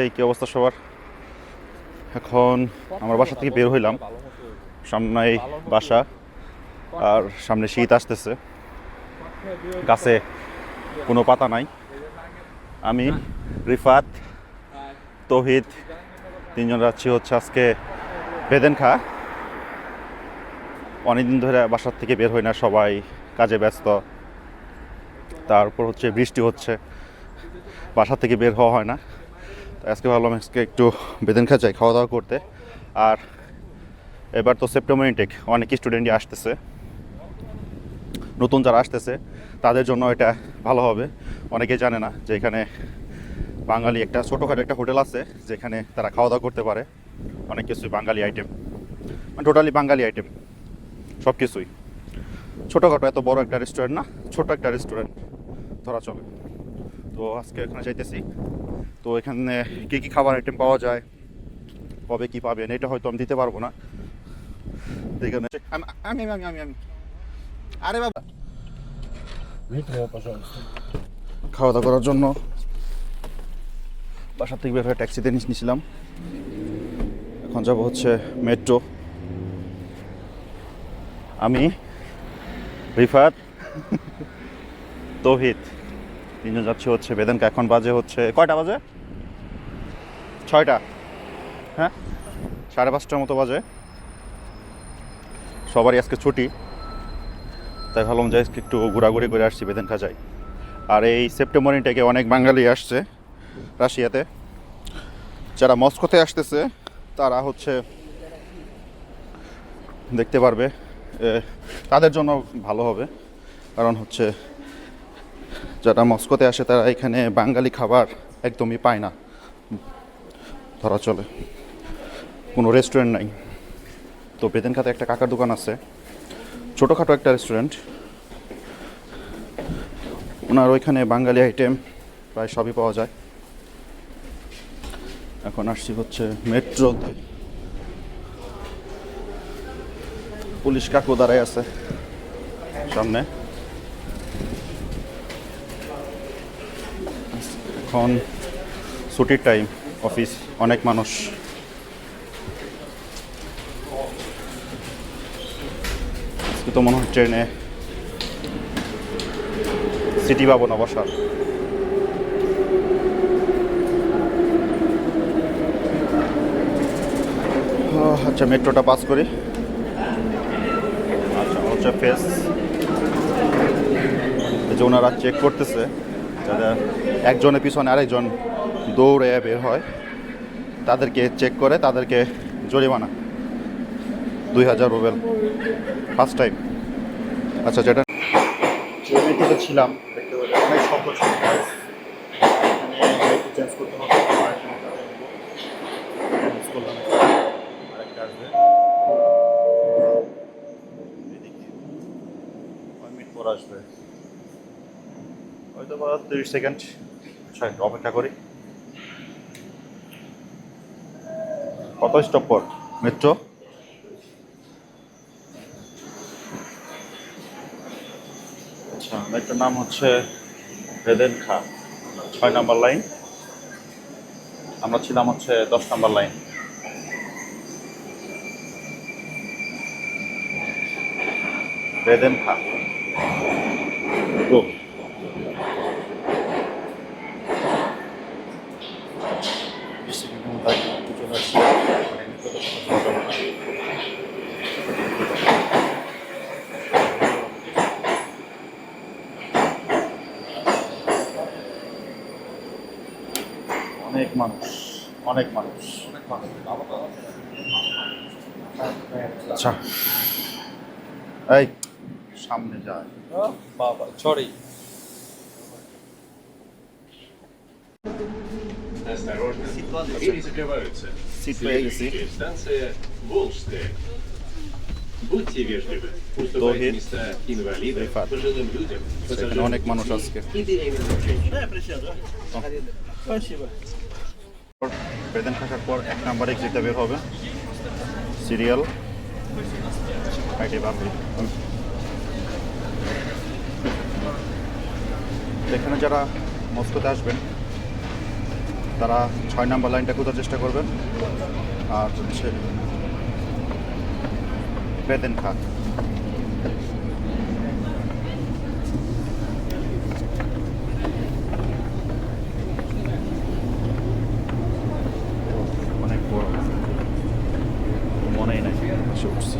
এই, কি অবস্থা সবার? এখন আমার বাসা থেকে বের হইলাম। সামনে বাসা, আর সামনে শীত আসতেছে। গাছে কোনো পাতা নাই। আমি, রিফাত, তহিদ, তিনজন যাচ্ছি হচ্ছে আজকে বেদেন খা অনেকদিন ধরে বাসার থেকে বের হই না, সবাই কাজে ব্যস্ত। তারপর হচ্ছে বৃষ্টি হচ্ছে। বাসা থেকে বের হওয়া হয় না। আজকে ভাবলাম আজকে একটু বেদেন খা যাই খাওয়া দাওয়া করতে। আর এবার তো সেপ্টেম্বর ইনটেক অনেক স্টুডেন্টই আসতেছে। নতুন যারা আসতেছে, তাদের জন্য এটা ভালো হবে। অনেকে জানে না যে এখানে বাঙালি একটা ছোটোখাটো একটা হোটেল আছে, যেখানে তারা খাওয়া দাওয়া করতে পারে। অনেক কিছুই বাঙালি আইটেম মানে টোটালি বাঙালি আইটেম সব কিছুই ছোটোখাটো, এত বড় একটা রেস্টুরেন্ট না, ছোট একটা রেস্টুরেন্ট ধরা চলে। তো আজকে ওখানে যাইতেছি। তো এখানে কী কী খাবার আইটেম পাওয়া যায়, কবে কী পাবেন, এটা হয়তো আমি দিতে পারব না। এখানে আমি আমি আমি আমি আমি আরে বাবা। খাওয়া দাওয়া করার জন্য বাসার থেকে বের হয়ে ট্যাক্সিতে নিয়েছিলাম এখন যাব হচ্ছে মেট্রো আমি রিফাত তোহিত তিনজন যাচ্ছে, হচ্ছে বেদনকা এখন বাজে হচ্ছে, কয়টা বাজে? ছয়টা। হ্যাঁ? সাড়ে পাঁচটার মতো বাজে। সবারই আজকে ছুটি। তাই ভাবলাম যে আজকে একটু ঘোরাঘুরি করে আসছি বেদনকা যাই। আর এই সেপ্টেম্বর ইনটেকে অনেক বাঙালি আসছে রাশিয়াতে। যারা মস্কোতে আসতেছে, তারা হচ্ছে দেখতে পারবে। তাদের জন্য ভালো হবে। কারণ হচ্ছে যারা মস্কোতে আসে, তারা এখানে বাঙালি খাবার একদমই পায় না। ধরা চলে। কোনো রেস্টুরেন্ট নাই। তো বেদেনখাতে একটা কাকার দোকান আছে। ছোটোখাটো একটা রেস্টুরেন্ট ওনার ওইখানে বাঙালি আইটেম প্রায় সবই পাওয়া যায়। এখন আসছি হচ্ছে মেট্রোতে পুলিশ কাকু দাঁড়ায় আছে সামনে। এখন ছুটির টাইম অফিস অনেক মানুষ। তো মনে হয় ট্রেনে সিটি পাবো না বসার। আচ্ছা মেট্রোটা পাস করি। আচ্ছা হচ্ছে ফেস যে ওনারা চেক করতেছে। যারা একজনের পিছনে আরেকজন দৌড়ে বের হয়, তাদেরকে চেক করে, তাদেরকে জরিমানা। দুই হাজার রুবেল ফার্স্ট টাইম আচ্ছা যেটা ছিলাম আসবে। হয়তো বা তিরিশ সেকেন্ড একটু অপেক্ষা করি। কত স্টপ পর? মেট্রো আচ্ছা মেট্রোর নাম হচ্ছে ভেদেন খা। ছয় নাম্বার লাইন। আমরা ছিলাম হচ্ছে দশ নাম্বার লাইন। বেদেন খা ও বিশ সেকেন্ডের মতো আগে একটু চলে আসছি। মানে নিকটে কথা বলা যাবে না। অনেক মানুষ অনেক মানুষ আচ্ছা এই সামনে যায় Папа, чорий. Осторожно, двери закрываются. Сид পেয়ে গেছি Следующая станция Волжская. Будьте вежливы, Долгий. уступайте места инвалидам, Рифат. пожилым людям, এখানে অনেক মানুষ আজকে и беременным женщинам. বেদেন থাকার পর এক নাম্বার এক্সিটে বের হবে। সিরিয়াল। এখানে যারা মস্কোতে আসবেন, তারা ছয় নাম্বার লাইনটা খোঁজার চেষ্টা করবেন। আর হচ্ছে বেদেন খা অনেক বড় মনেই বসে উঠছি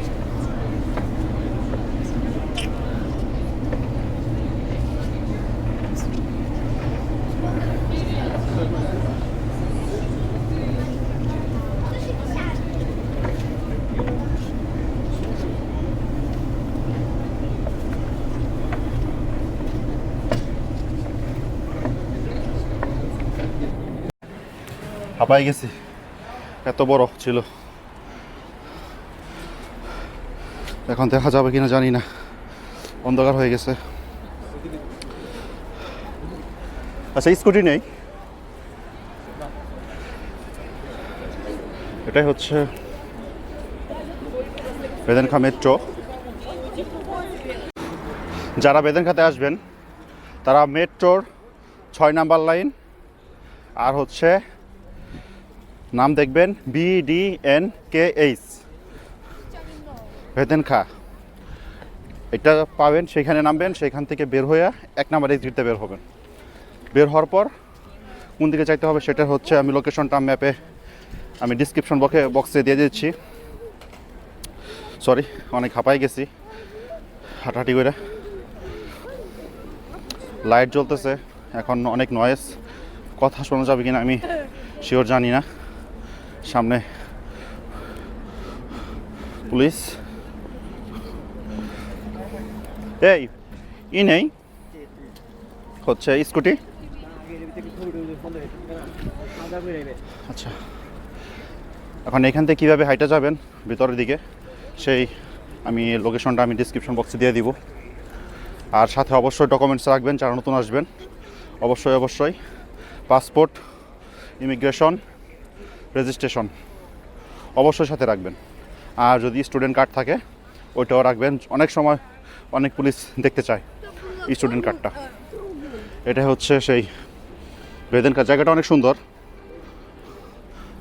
গেছি এত বড় ছিল এখন দেখা যাবে কিনা জানি না। অন্ধকার হয়ে গেছে। আচ্ছা স্কুটি নেই। এটাই হচ্ছে বেদেনখা মেট্রো যারা বেদেনখাতে আসবেন, তারা মেট্রোর ছয় নাম্বার লাইন আর হচ্ছে নাম দেখবেন B D N K H ভেদেনখা। এটা পাবেন, সেখানে নামবেন, সেখান থেকে বের হয়ে এক নাম্বার এক্সিটতে বের হবেন। বের হওয়ার পর কোন দিকে চাইতে হবে সেটা হচ্ছে আমি লোকেশনটা ম্যাপে আমি ডিসক্রিপশন বক্সে বক্সে দিয়ে দিচ্ছি। সরি অনেক হাঁপাই গেছি। হাঁটাহাঁটি করে লাইট জ্বলতেছে, এখন অনেক নয়েস কথা শোনা যাবে কিনা আমি শিওর জানি না। সামনে পুলিশ। এই, ই নেই। হচ্ছে স্কুটি? আচ্ছা। এখন এখান থেকে কীভাবে হাইটা যাবেন, ভিতরের দিকে, সেই আমি লোকেশনটা আমি ডিসক্রিপশন বক্সে দিয়ে দিব। আর সাথে অবশ্যই ডকুমেন্টস রাখবেন, যারা নতুন আসবেন। অবশ্যই অবশ্যই। পাসপোর্ট ইমিগ্রেশন রেজিস্ট্রেশন অবশ্যই সাথে রাখবেন। আর যদি স্টুডেন্ট কার্ড থাকে, ওইটাও রাখবেন। অনেক সময় অনেক পুলিশ দেখতে চায় স্টুডেন্ট কার্ডটা এটা হচ্ছে সেই বেদেনকার জায়গাটা অনেক সুন্দর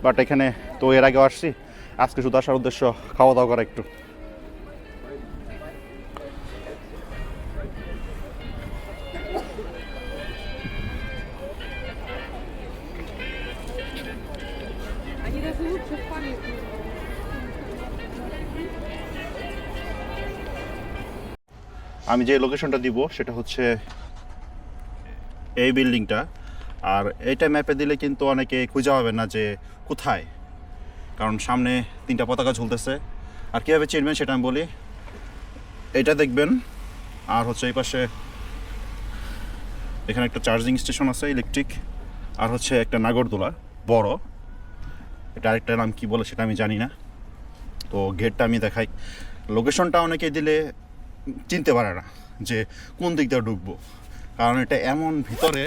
বাট এখানে তো এর আগেও আসছি। আজকে শুধু আসার উদ্দেশ্য খাওয়া দাওয়া করা একটু। আমি যে লোকেশনটা দিব, সেটা হচ্ছে এই বিল্ডিংটা আর এইটা ম্যাপে দিলে কিন্তু অনেকে খুঁজে হবে না যে কোথায়। কারণ সামনে তিনটা পতাকা ঝুলতেছে। আর কীভাবে চিনবেন সেটা আমি বলি। এটা দেখবেন। আর হচ্ছে এই পাশে এখানে একটা চার্জিং স্টেশন আছে ইলেকট্রিক আর হচ্ছে একটা নাগরদোলা, বড়। এটা আরেকটা নাম কি বলে সেটা আমি জানি না। তো গেটটা আমি দেখাই। লোকেশনটা অনেকে দিলে চিনতে পারে না যে কোন দিক দিয়ে ঢুকবো। কারণ এটা এমন ভিতরে,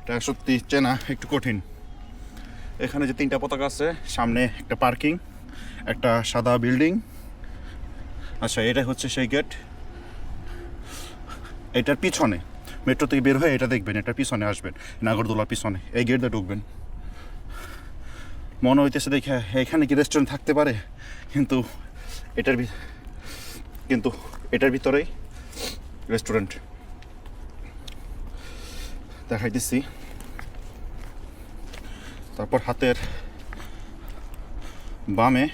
এটা সত্যি চেনা একটু কঠিন। এখানে যে তিনটা পতাকা আছে, সামনে একটা পার্কিং, একটা সাদা বিল্ডিং। আচ্ছা এটা হচ্ছে সেই গেট। এটার পিছনে, মেট্রো থেকে বের হয়ে এটা দেখবেন এটার পিছনে আসবেন, নাগরদোলার পিছনে, এই গেট দিয়ে ঢুকবেন। মনে হইতেছে দেখে, এখানে কি রেস্টুরেন্ট থাকতে পারে? কিন্তু এটার কিন্তু এটার ভিতরেই রেস্টুরেন্ট দেখাইতেছি। তারপর হাতের বামে।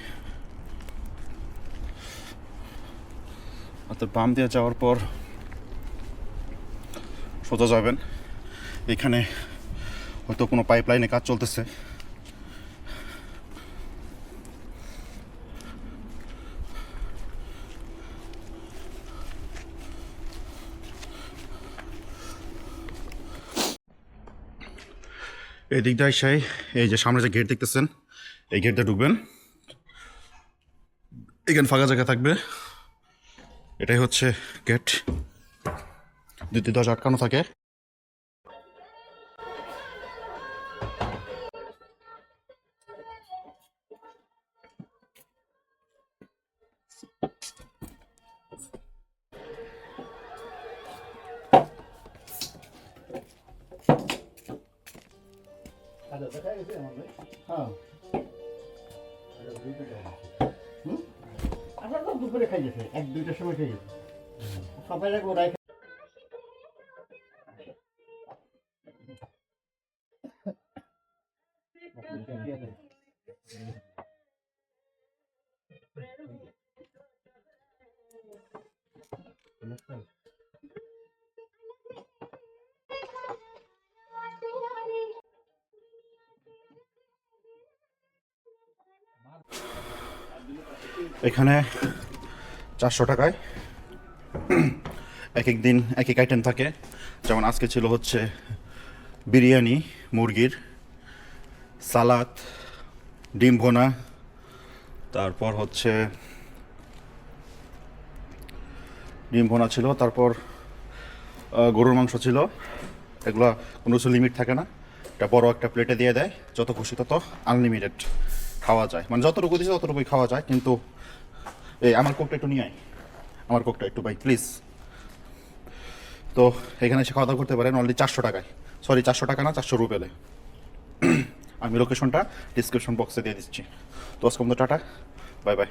হাতের বাম দিয়ে যাওয়ার পর সোজা যাবেন। এখানে হয়তো কোনো পাইপ লাইনে কাজ চলতেছে। এই দিকটা এসে এই যে সামনে যে গেট দেখতেছেন, এই গেটটা ঢুকবেন। এখানে ফাঁকা জায়গা থাকবে। এটাই হচ্ছে গেট দ্বিতীয় দশ আটকানো থাকে। হ্যাঁ? আমরা তো দুপুরে খাই গেছে এক দুইটার সময় খাই গেছে সবাই লাগে ওরাই খায়। এখানে চারশো টাকায় এক এক দিন এক এক আইটেম থাকে। যেমন আজকে ছিল হচ্ছে বিরিয়ানি, মুরগির সালাদ, ডিম ভোনা, তারপর হচ্ছে ডিম ভোনা ছিল, তারপর গরুর মাংস ছিল। এগুলো কোনো কিছু লিমিট থাকে না। এটা বড় একটা প্লেটে দিয়ে দেয়, যত খুশি তত আনলিমিটেড খাওয়া যায়। মানে যতটুকু দিছে ততটুকুই খাওয়া যায়, কিন্তু এই আমার কোকটা একটু নিয়ে আয়। আমার কোকটা একটু ভাই প্লিজ তো এখানে এসে খাওয়া দাওয়া করতে পারেন অনলি চারশো টাকায়। সরি চারশো টাকা না, চারশো রুপেলে আমি লোকেশনটা ডিসক্রিপশন বক্সে দিয়ে দিচ্ছি। তো আজকে টাটা বাই বাই